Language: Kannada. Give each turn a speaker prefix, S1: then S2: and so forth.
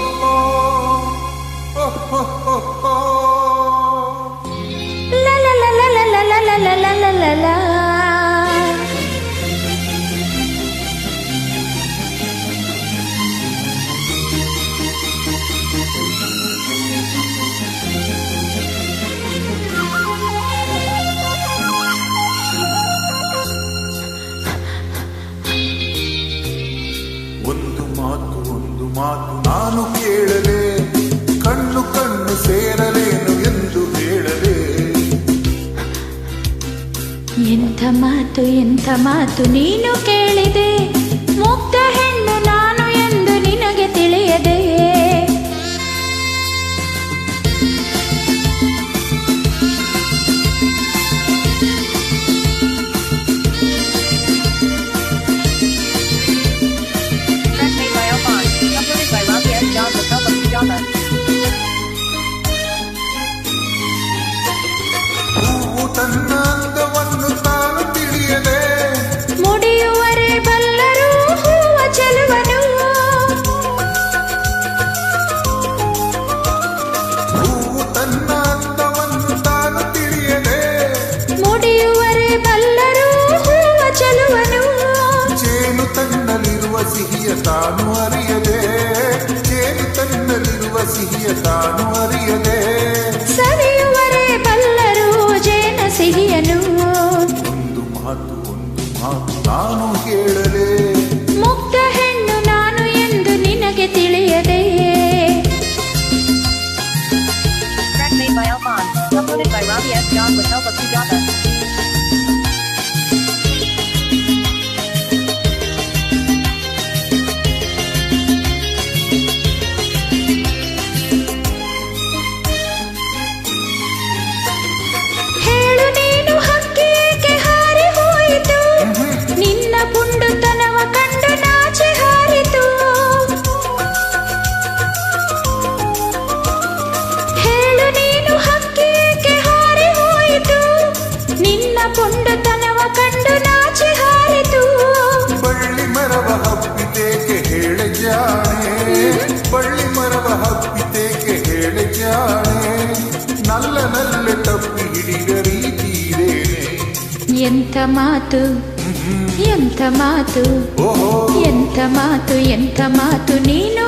S1: oh, oh. ಮಾತು ನಾನು ಕೇಳಲೆ, ಕಣ್ಣು ಕಣ್ಣು ಸೇರಲೇನು ಎಂದು ಹೇಳಲೆ.
S2: ಎಂಥ ಮಾತು ಎಂಥ ಮಾತು ನೀನು ಕೇಳಿದೆ, ಮುಗ್ಧ
S1: ತಾನು ಅರಿಯದೆ ಏನು ತನ್ನಲ್ಲಿರುವ ಸಿಹಿಯ ತಾನು ಅರಿಯದೆ
S2: ಸರಿಯುವರೆ ಬಲ್ಲರೂ ಜೇನ ಸಿಹಿಯನು
S1: ಒಂದು ಮಾತು ಒಂದು ಮಾತು ನಾನು ಹೇಳಲೆ
S2: ಮುಕ್ತ ಹೆಣ್ಣು ನಾನು ಎಂದು ನಿನಗೆ ತಿಳಿಯದೆ
S3: made by. Uploaded S. John with help of
S2: ಎಂಥ ಮಾತು ಎಂಥ ಮಾತು
S1: ಓಹೋ
S2: ಎಂಥ ಮಾತು ಎಂಥ ಮಾತು ನೀನು